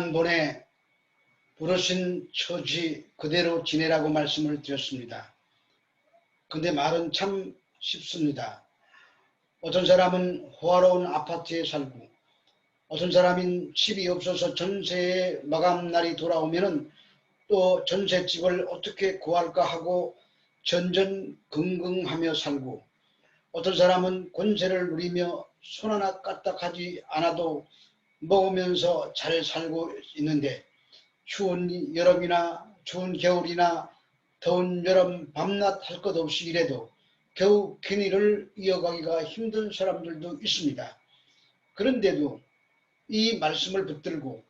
한 번에 부르신 처지 그대로 지내라고 말씀을 드렸습니다. 근데 말은 참 쉽습니다. 어떤 사람은 호화로운 아파트에 살고 어떤 사람은 집이 없어서 전세의 마감날이 돌아오면 은 또 전셋집을 어떻게 구할까 하고 전전긍긍하며 살고 어떤 사람은 권세를 누리며 손 하나 까딱하지 않아도 먹으면서 잘 살고 있는데 추운 여름이나 추운 겨울이나 더운 여름 밤낮 할 것 없이 일해도 겨우 ken이를 이어가기가 힘든 사람들도 있습니다. 그런데도 이 말씀을 붙들고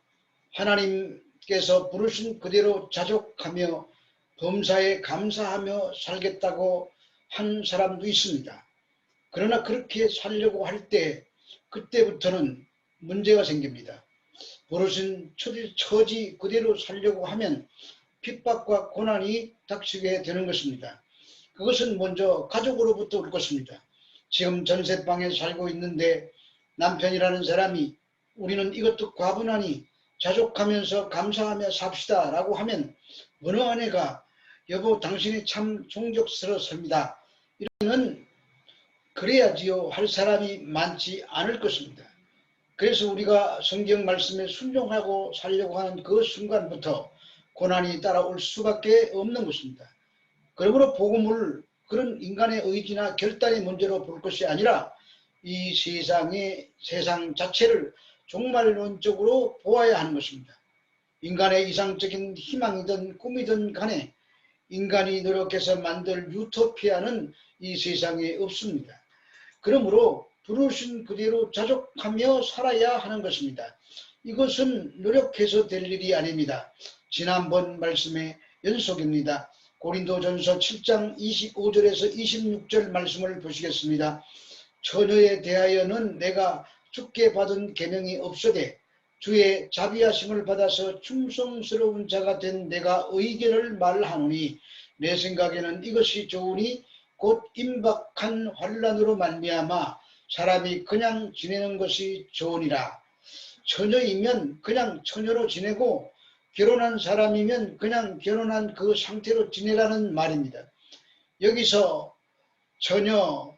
하나님께서 부르신 그대로 자족하며 범사에 감사하며 살겠다고 한 사람도 있습니다. 그러나 그렇게 살려고 할 때 그때부터는 문제가 생깁니다. 부르신 처지, 처지 그대로 살려고 하면 핍박과 고난이 닥치게 되는 것입니다. 그것은 먼저 가족으로부터 올 것입니다. 지금 전세방에 살고 있는데 남편이라는 사람이 우리는 이것도 과분하니 자족하면서 감사하며 삽시다 라고 하면 어느 아내가 여보 당신이 참 종족스러웠습니다. 이러면 그래야지요 할 사람이 많지 않을 것입니다. 그래서 우리가 성경 말씀에 순종하고 살려고 하는 그 순간부터 고난이 따라올 수밖에 없는 것입니다. 그러므로 복음을 그런 인간의 의지나 결단의 문제로 볼 것이 아니라 이 세상의 세상 자체를 종말론적으로 보아야 하는 것입니다. 인간의 이상적인 희망이든 꿈이든 간에 인간이 노력해서 만들 유토피아는 이 세상에 없습니다. 그러므로 부르신 그대로 자족하며 살아야 하는 것입니다. 이것은 노력해서 될 일이 아닙니다. 지난번 말씀의 연속입니다. 고린도전서 7장 25절에서 26절 말씀을 보시겠습니다. 처녀에 대하여는 내가 죽게 받은 계명이 없어되 주의 자비하심을 받아서 충성스러운 자가 된 내가 의견을 말하노니 내 생각에는 이것이 좋으니 곧 임박한 환란으로 말미암아 사람이 그냥 지내는 것이 좋으니라. 처녀이면 그냥 처녀로 지내고 결혼한 사람이면 그냥 결혼한 그 상태로 지내라는 말입니다. 여기서 처녀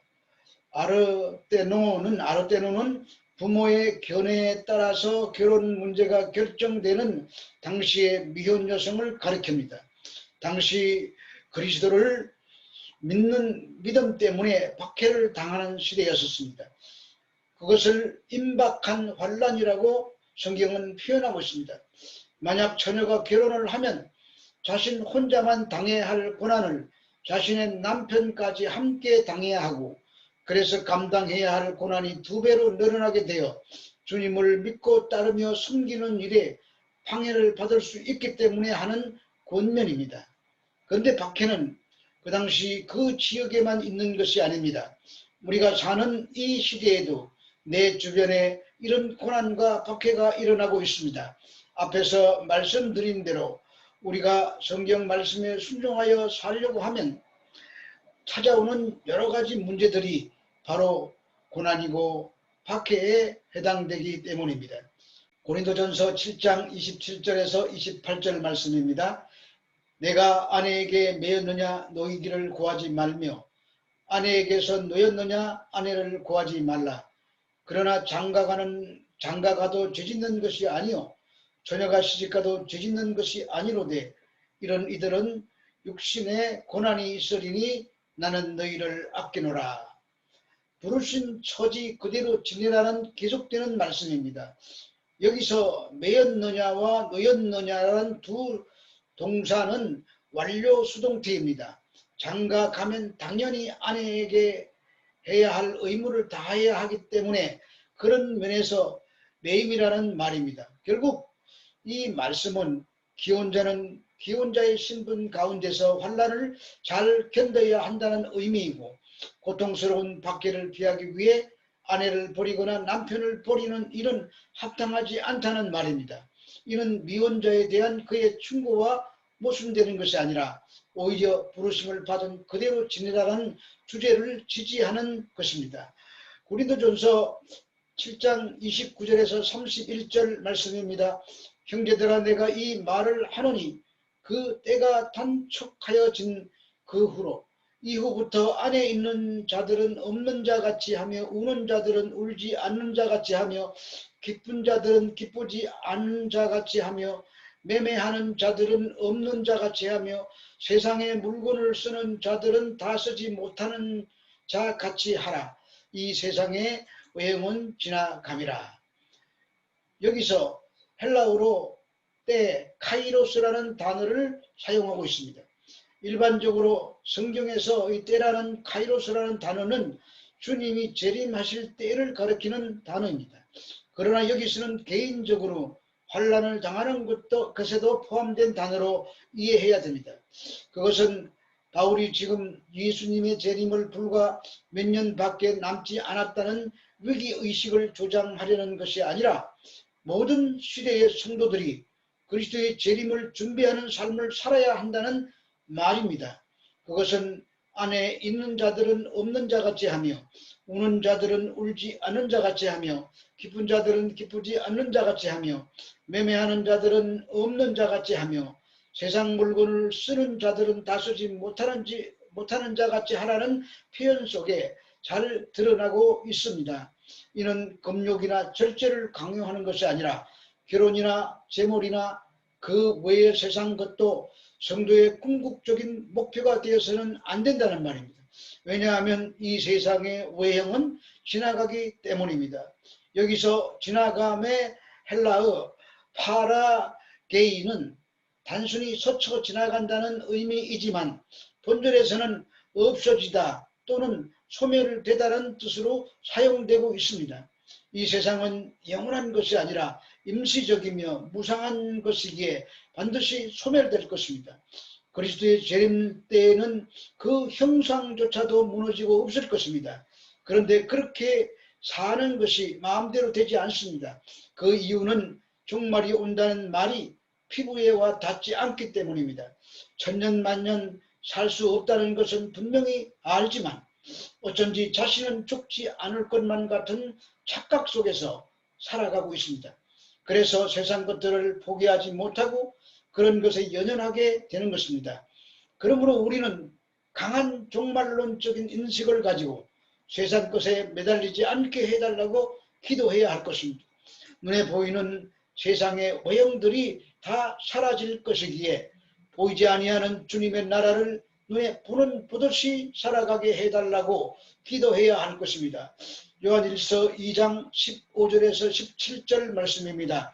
아르테노는 아르테노는 부모의 견해에 따라서 결혼 문제가 결정되는 당시의 미혼 여성을 가리킵니다. 당시 그리스도를 믿는 믿음 때문에 박해를 당하는 시대였었습니다. 그것을 임박한 환란이라고 성경은 표현하고 있습니다. 만약 처녀가 결혼을 하면 자신 혼자만 당해야 할 고난을 자신의 남편까지 함께 당해야 하고 그래서 감당해야 할 고난이 두 배로 늘어나게 되어 주님을 믿고 따르며 숨기는 일에 방해를 받을 수 있기 때문에 하는 권면입니다. 그런데 박해는 그 당시 그 지역에만 있는 것이 아닙니다. 우리가 사는 이 시대에도 내 주변에 이런 고난과 박해가 일어나고 있습니다. 앞에서 말씀드린 대로 우리가 성경 말씀에 순종하여 살려고 하면 찾아오는 여러 가지 문제들이 바로 고난이고 박해에 해당되기 때문입니다. 고린도전서 7장 27절에서 28절 말씀입니다. 내가 아내에게 매였느냐 노이기를 구하지 말며 아내에게서 노였느냐 아내를 구하지 말라. 그러나 장가가는 장가가도 죄짓는 것이 아니요 처녀가 시집가도 죄짓는 것이 아니로되 이런 이들은 육신에 고난이 있으리니 나는 너희를 아끼노라. 부르신 처지 그대로 지내라는 계속되는 말씀입니다. 여기서 매였느냐와 노였느냐라는 두 동사는 완료 수동태입니다. 장가 가면 당연히 아내에게 해야 할 의무를 다해야 하기 때문에 그런 면에서 매임이라는 말입니다. 결국 이 말씀은 기혼자는 기혼자의 신분 가운데서 환란을 잘 견뎌야 한다는 의미이고 고통스러운 박해를 피하기 위해 아내를 버리거나 남편을 버리는 일은 합당하지 않다는 말입니다. 이는 미혼자에 대한 그의 충고와 모순되는 것이 아니라 오히려 부르심을 받은 그대로 지내라는 주제를 지지하는 것입니다. 고린도전서 7장 29절에서 31절 말씀입니다. 형제들아 내가 이 말을 하노니 그 때가 단축하여진 그 후로 이후부터 안에 있는 자들은 없는 자 같이 하며 우는 자들은 울지 않는 자 같이 하며 기쁜 자들은 기쁘지 않는 자 같이 하며 매매하는 자들은 없는 자 같이 하며 세상의 물건을 쓰는 자들은 다 쓰지 못하는 자 같이 하라. 이 세상의 외형은 지나감이라. 여기서 헬라어로 때 카이로스라는 단어를 사용하고 있습니다. 일반적으로 성경에서 이 때라는 카이로스라는 단어는 주님이 재림하실 때를 가리키는 단어입니다. 그러나 여기서는 개인적으로 환란을 당하는 것도 것에도 포함된 단어로 이해해야 됩니다. 그것은 바울이 지금 예수님의 재림을 불과 몇 년 밖에 남지 않았다는 위기 의식을 조장하려는 것이 아니라 모든 시대의 성도들이 그리스도의 재림을 준비하는 삶을 살아야 한다는 말입니다. 그것은 안에 있는 자들은 없는 자 같이 하며 우는 자들은 울지 않는 자 같이 하며 기쁜 자들은 기쁘지 않는 자 같이 하며 매매하는 자들은 없는 자 같이 하며 세상 물건을 쓰는 자들은 다 쓰지 못하는, 지, 못하는 자 같이 하라는 표현 속에 잘 드러나고 있습니다. 이는 금욕이나 절제를 강요하는 것이 아니라 결혼이나 재물이나 그 외의 세상 것도 성도의 궁극적인 목표가 되어서는 안 된다는 말입니다. 왜냐하면 이 세상의 외형은 지나가기 때문입니다. 여기서 지나감의 헬라어 파라게이는 단순히 스쳐 지나간다는 의미이지만 본절에서는 없어지다 또는 소멸되다는 뜻으로 사용되고 있습니다. 이 세상은 영원한 것이 아니라 임시적이며 무상한 것이기에 반드시 소멸될 것입니다. 그리스도의 재림 때에는 그 형상조차도 무너지고 없을 것입니다. 그런데 그렇게 사는 것이 마음대로 되지 않습니다. 그 이유는 종말이 온다는 말이 피부에 와 닿지 않기 때문입니다. 천년 만년 살 수 없다는 것은 분명히 알지만 어쩐지 자신은 죽지 않을 것만 같은 착각 속에서 살아가고 있습니다. 그래서 세상 것들을 포기하지 못하고 그런 것에 연연하게 되는 것입니다. 그러므로 우리는 강한 종말론적인 인식을 가지고 세상 것에 매달리지 않게 해달라고 기도해야 할 것입니다. 눈에 보이는 세상의 외형들이 다 사라질 것이기에 보이지 아니하는 주님의 나라를 눈에 보는 보듯이 살아가게 해달라고 기도해야 할 것입니다. 요한일서 2장 15절에서 17절 말씀입니다.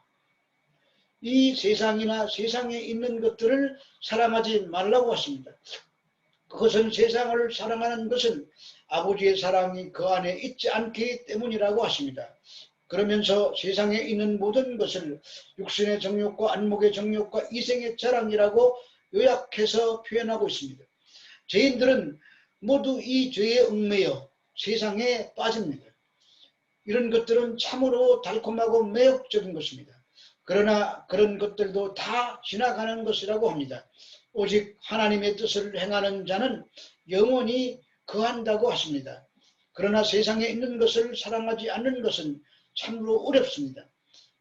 이 세상이나 세상에 있는 것들을 사랑하지 말라고 하십니다. 그것은 세상을 사랑하는 것은 아버지의 사랑이 그 안에 있지 않기 때문이라고 하십니다. 그러면서 세상에 있는 모든 것을 육신의 정욕과 안목의 정욕과 이생의 자랑이라고 요약해서 표현하고 있습니다. 죄인들은 모두 이 죄에 얽매여 세상에 빠집니다. 이런 것들은 참으로 달콤하고 매력적인 것입니다. 그러나 그런 것들도 다 지나가는 것이라고 합니다. 오직 하나님의 뜻을 행하는 자는 영원히 거한다고 하십니다. 그러나 세상에 있는 것을 사랑하지 않는 것은 참으로 어렵습니다.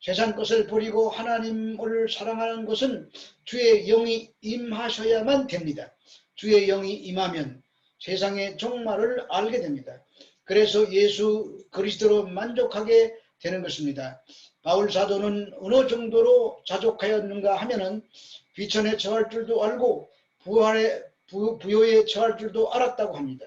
세상 것을 버리고 하나님을 사랑하는 것은 주의 영이 임하셔야만 됩니다. 주의 영이 임하면 세상의 종말을 알게 됩니다. 그래서 예수 그리스도로 만족하게 되는 것입니다. 바울 사도는 어느 정도로 자족하였는가 하면은 비천에 처할 줄도 알고 부활에 부, 부여에 처할 줄도 알았다고 합니다.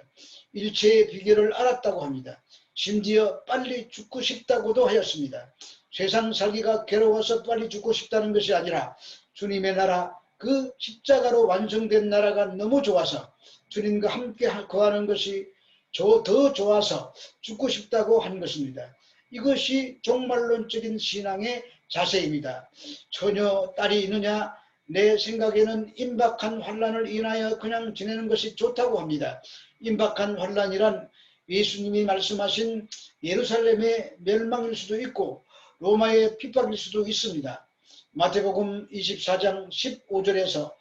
일체의 비결을 알았다고 합니다. 심지어 빨리 죽고 싶다고도 하였습니다. 세상 살기가 괴로워서 빨리 죽고 싶다는 것이 아니라 주님의 나라 그 십자가로 완성된 나라가 너무 좋아서 주님과 함께 거하는 것이 더 좋아서 죽고 싶다고 한 것입니다. 이것이 종말론적인 신앙의 자세입니다. 처녀 딸이 있느냐 내 생각에는 임박한 환란을 인하여 그냥 지내는 것이 좋다고 합니다. 임박한 환란이란 예수님이 말씀하신 예루살렘의 멸망일 수도 있고 로마의 핍박일 수도 있습니다. 마태복음 24장 15절에서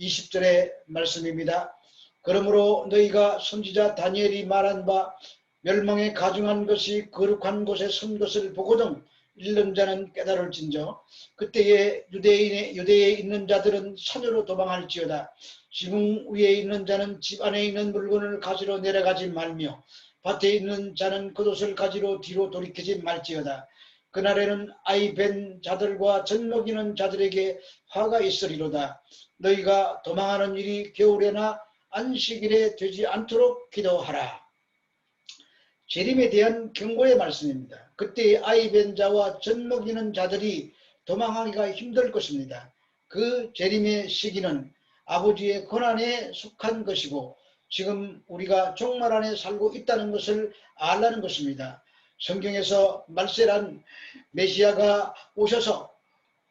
20절의 말씀입니다. 그러므로 너희가 선지자 다니엘이 말한 바 멸망에 가중한 것이 거룩한 곳에 선 것을 보거든 읽는 자는 깨달을 진저 그때에 유대인의 유대에 있는 자들은 산으로 도망할지어다. 지붕 위에 있는 자는 집 안에 있는 물건을 가지러 내려가지 말며 밭에 있는 자는 겉옷을 가지러 뒤로 돌이키지 말지어다. 그날에는 아이 벤 자들과 젖 먹이는 자들에게 화가 있으리로다. 너희가 도망하는 일이 겨울에나 안식일에 되지 않도록 기도하라 재림에 대한 경고의 말씀입니다. 그때 아이 벤 자와 젖 먹이는 자들이 도망하기가 힘들 것입니다. 그 재림의 시기는 아버지의 권한에 속한 것이고 지금 우리가 종말 안에 살고 있다는 것을 알라는 것입니다. 성경에서 말세란 메시아가 오셔서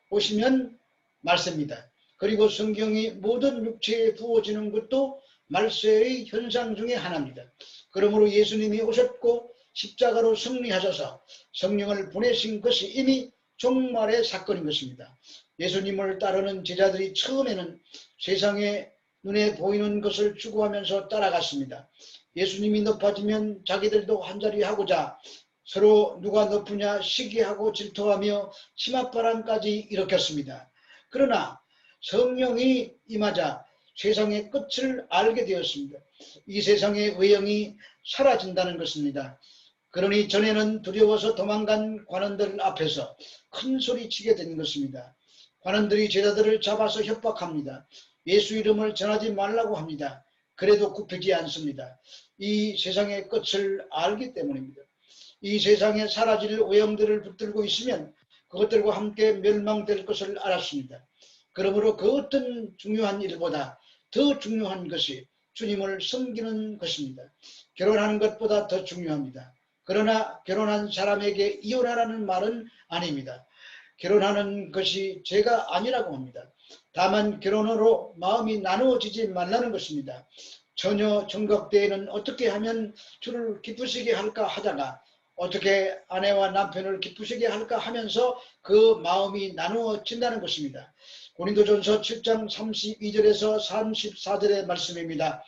오시면 말세입니다. 그리고 성경이 모든 육체에 부어지는 것도 말세의 현상 중에 하나입니다. 그러므로 예수님이 오셨고 십자가로 승리하셔서 성령을 보내신 것이 이미 종말의 사건인 것입니다. 예수님을 따르는 제자들이 처음에는 세상에 눈에 보이는 것을 추구하면서 따라갔습니다. 예수님이 높아지면 자기들도 한자리 하고자 서로 누가 높으냐 시기하고 질투하며 치맛바람까지 일으켰습니다. 그러나 성령이 임하자 세상의 끝을 알게 되었습니다. 이 세상의 외형이 사라진다는 것입니다. 그러니 전에는 두려워서 도망간 관원들 앞에서 큰 소리 치게 된 것입니다. 관원들이 제자들을 잡아서 협박합니다. 예수 이름을 전하지 말라고 합니다. 그래도 굽히지 않습니다. 이 세상의 끝을 알기 때문입니다. 이 세상에 사라질 오염들을 붙들고 있으면 그것들과 함께 멸망될 것을 알았습니다. 그러므로 그 어떤 중요한 일보다 더 중요한 것이 주님을 섬기는 것입니다. 결혼하는 것보다 더 중요합니다. 그러나 결혼한 사람에게 이혼하라는 말은 아닙니다. 결혼하는 것이 죄가 아니라고 합니다. 다만 결혼으로 마음이 나누어지지 말라는 것입니다. 전혀 정각대에는 어떻게 하면 주를 기쁘시게 할까 하다가 어떻게 아내와 남편을 기쁘시게 할까 하면서 그 마음이 나누어진다는 것입니다. 고린도전서 7장 32절에서 34절의 말씀입니다.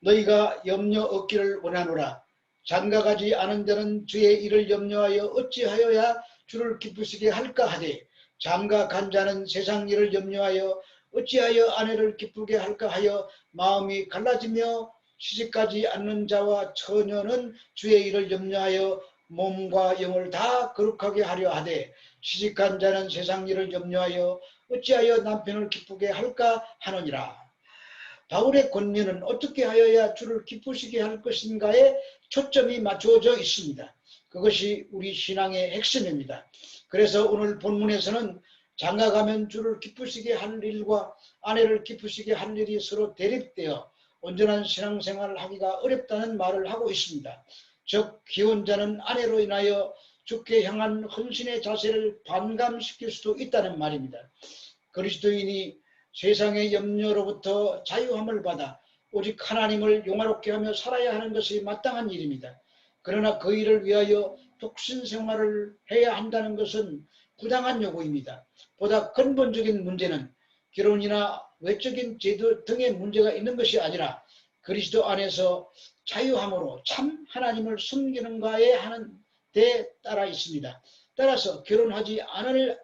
너희가 염려 얻기를 원하노라. 장가가지 않은 자는 주의 일을 염려하여 어찌하여야 주를 기쁘시게 할까 하되 장가 간 자는 세상 일을 염려하여 어찌하여 아내를 기쁘게 할까 하여 마음이 갈라지며 시집가지 않는 자와 처녀는 주의 일을 염려하여 몸과 영을 다 거룩하게 하려 하되 시집간 자는 세상 일을 염려하여 어찌하여 남편을 기쁘게 할까 하느니라. 바울의 권면은 어떻게 하여야 주를 기쁘시게 할 것인가에 초점이 맞추어져 있습니다. 그것이 우리 신앙의 핵심입니다. 그래서 오늘 본문에서는 장가가면 주를 기쁘시게 할 일과 아내를 기쁘시게 할 일이 서로 대립되어 온전한 신앙생활을 하기가 어렵다는 말을 하고 있습니다. 즉 기혼자는 아내로 인하여 주께 향한 헌신의 자세를 반감시킬 수도 있다는 말입니다. 그리스도인이 세상의 염려로부터 자유함을 받아 오직 하나님을 용화롭게 하며 살아야 하는 것이 마땅한 일입니다. 그러나 그 일을 위하여 독신 생활을 해야 한다는 것은 부당한 요구입니다. 보다 근본적인 문제는 결혼이나 외적인 제도 등의 문제가 있는 것이 아니라 그리스도 안에서 자유함으로 참 하나님을 숨기는 가에 하는 데 따라 있습니다. 따라서 결혼하지 않을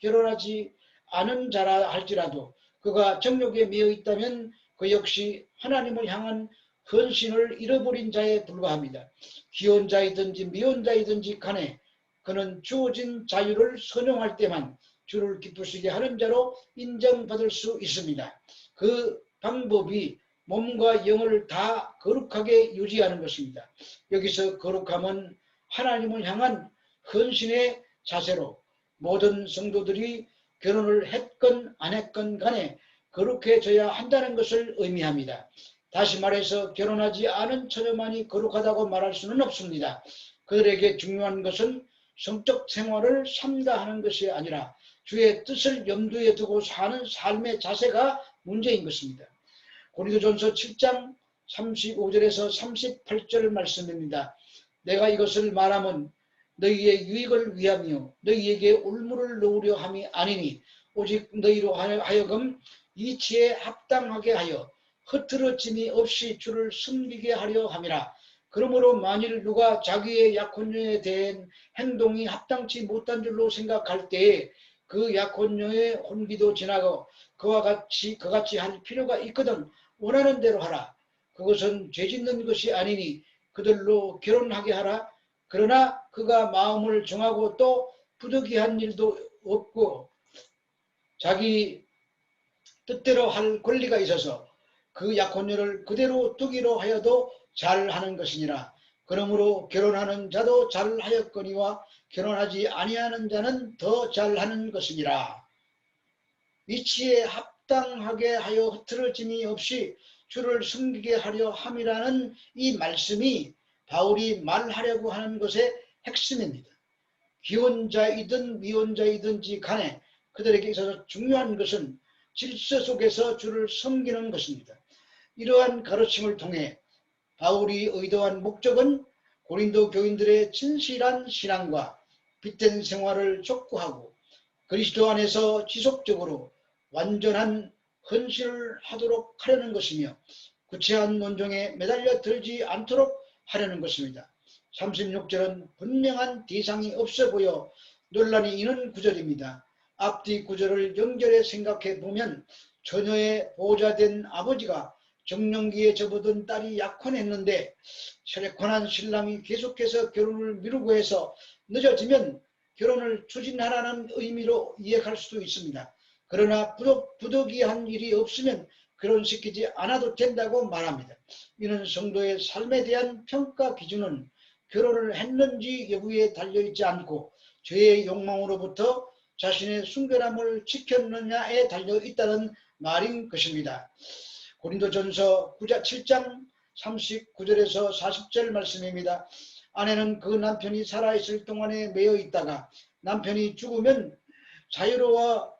결혼하지 않은 자라 할지라도 그가 정욕에 매여 있다면 그 역시 하나님을 향한 헌신을 잃어버린 자에 불과합니다. 기혼 자이든지 미혼 자이든지 간에 그는 주어진 자유를 선용할 때만 주를 기쁘시게 하는 자로 인정받을 수 있습니다. 그 방법이 몸과 영을 다 거룩하게 유지하는 것입니다. 여기서 거룩함은 하나님을 향한 헌신의 자세로 모든 성도들이 결혼을 했건 안 했건 간에 거룩해져야 한다는 것을 의미합니다. 다시 말해서 결혼하지 않은 처녀만이 거룩하다고 말할 수는 없습니다. 그들에게 중요한 것은 성적 생활을 삼가 하는 것이 아니라 주의 뜻을 염두에 두고 사는 삶의 자세가 문제인 것입니다. 고린도전서 7장 35절에서 38절 말씀입니다. 내가 이것을 말하면 너희의 유익을 위하며 너희에게 울물을 놓으려 함이 아니니 오직 너희로 하여금 이치에 합당하게 하여 흐트러짐이 없이 주를 섬기게 하려 함이라. 그러므로 만일 누가 자기의 약혼녀에 대한 행동이 합당치 못한 줄로 생각할 때에 그 약혼녀의 혼기도 지나고 그와 같이 그같이 할 필요가 있거든 원하는 대로 하라. 그것은 죄짓는 것이 아니니 그들로 결혼하게 하라. 그러나 그가 마음을 정하고 또 부득이한 일도 없고 자기 뜻대로 할 권리가 있어서 그 약혼녀를 그대로 두기로 하여도 잘하는 것이니라. 그러므로 결혼하는 자도 잘하였거니와 결혼하지 아니하는 자는 더 잘하는 것이니라. 위치에 합당하게 하여 흐트러짐이 없이 주를 숨기게 하려 함이라는 이 말씀이 바울이 말하려고 하는 것의 핵심입니다. 기혼자이든 미혼자이든지 간에 그들에게 있어서 중요한 것은 질서 속에서 주를 섬기는 것입니다. 이러한 가르침을 통해 바울이 의도한 목적은 고린도 교인들의 진실한 신앙과 빛된 생활을 촉구하고 그리스도 안에서 지속적으로 완전한 헌신을 하도록 하려는 것이며 구체한 논정에 매달려 들지 않도록 하려는 것입니다. 36절은 분명한 대상이 없어 보여 논란이 있는 구절입니다. 앞뒤 구절을 연결해 생각해 보면 처녀의 보호자된 아버지가 정년기에 접어든 딸이 약혼했는데 혈액혼한 신랑이 계속해서 결혼을 미루고 해서 늦어지면 결혼을 추진하라는 의미로 이해할 수도 있습니다. 그러나 부득, 부득이한 일이 없으면 결혼시키지 않아도 된다고 말합니다. 이는 성도의 삶에 대한 평가 기준은 결혼을 했는지 여부에 달려있지 않고 죄의 욕망으로부터 자신의 순결함을 지켰느냐에 달려있다는 말인 것입니다. 고린도전서 9자 7장 39절에서 40절 말씀입니다. 아내는 그 남편이 살아있을 동안에 매여 있다가 남편이 죽으면 자유로워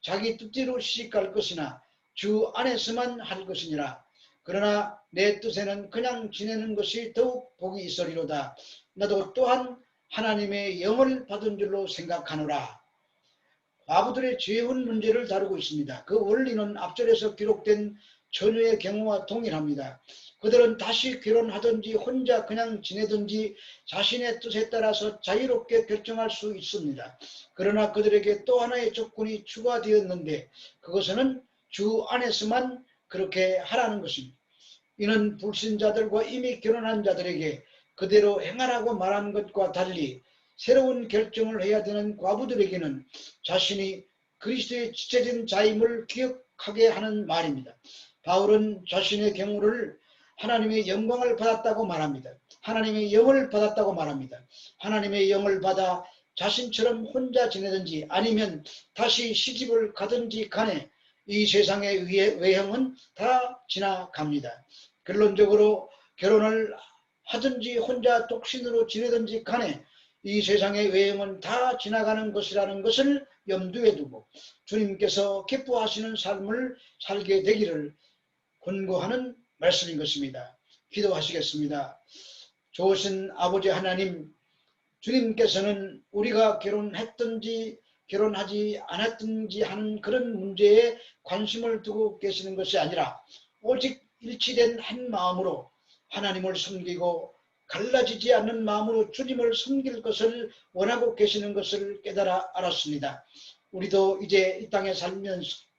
자기 뜻대로 시집갈 것이나 주 안에서만 할 것이니라. 그러나 내 뜻에는 그냥 지내는 것이 더욱 복이 있으리로다. 나도 또한 하나님의 영을 받은 줄로 생각하노라. 과부들의 죄혼 문제를 다루고 있습니다. 그 원리는 앞절에서 기록된 처녀의 경우와 동일합니다. 그들은 다시 결혼하든지 혼자 그냥 지내든지 자신의 뜻에 따라서 자유롭게 결정할 수 있습니다. 그러나 그들에게 또 하나의 조건이 추가되었는데 그것은 주 안에서만 그렇게 하라는 것입니다. 이는 불신자들과 이미 결혼한 자들에게 그대로 행하라고 말한 것과 달리 새로운 결정을 해야 되는 과부들에게는 자신이 그리스도의 지체된 자임을 기억하게 하는 말입니다. 바울은 자신의 경우를 하나님의 영광을 받았다고 말합니다. 하나님의 영을 받았다고 말합니다. 하나님의 영을 받아 자신처럼 혼자 지내든지 아니면 다시 시집을 가든지 간에 이 세상의 외형은 다 지나갑니다. 결론적으로 결혼을 하든지 혼자 독신으로 지내든지 간에 이 세상의 외형은 다 지나가는 것이라는 것을 염두에 두고 주님께서 기뻐하시는 삶을 살게 되기를 권고하는 말씀인 것입니다. 기도하시겠습니다. 좋으신 아버지 하나님, 주님께서는 우리가 결혼했든지 결혼하지 않았든지 하는 그런 문제에 관심을 두고 계시는 것이 아니라 오직 일치된 한 마음으로 하나님을 섬기고 갈라지지 않는 마음으로 주님을 섬길 것을 원하고 계시는 것을 깨달아 알았습니다. 우리도 이제 이 땅에 살면서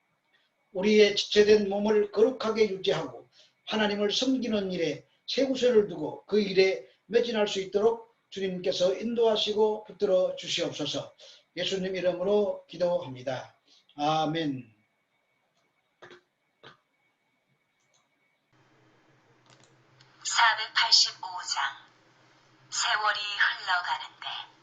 우리의 지체된 몸을 거룩하게 유지하고 하나님을 섬기는 일에 최우선을 두고 그 일에 매진할 수 있도록 주님께서 인도하시고 붙들어 주시옵소서 예수님 이름으로 기도합니다. 아멘. (485장) 세월이 흘러가는데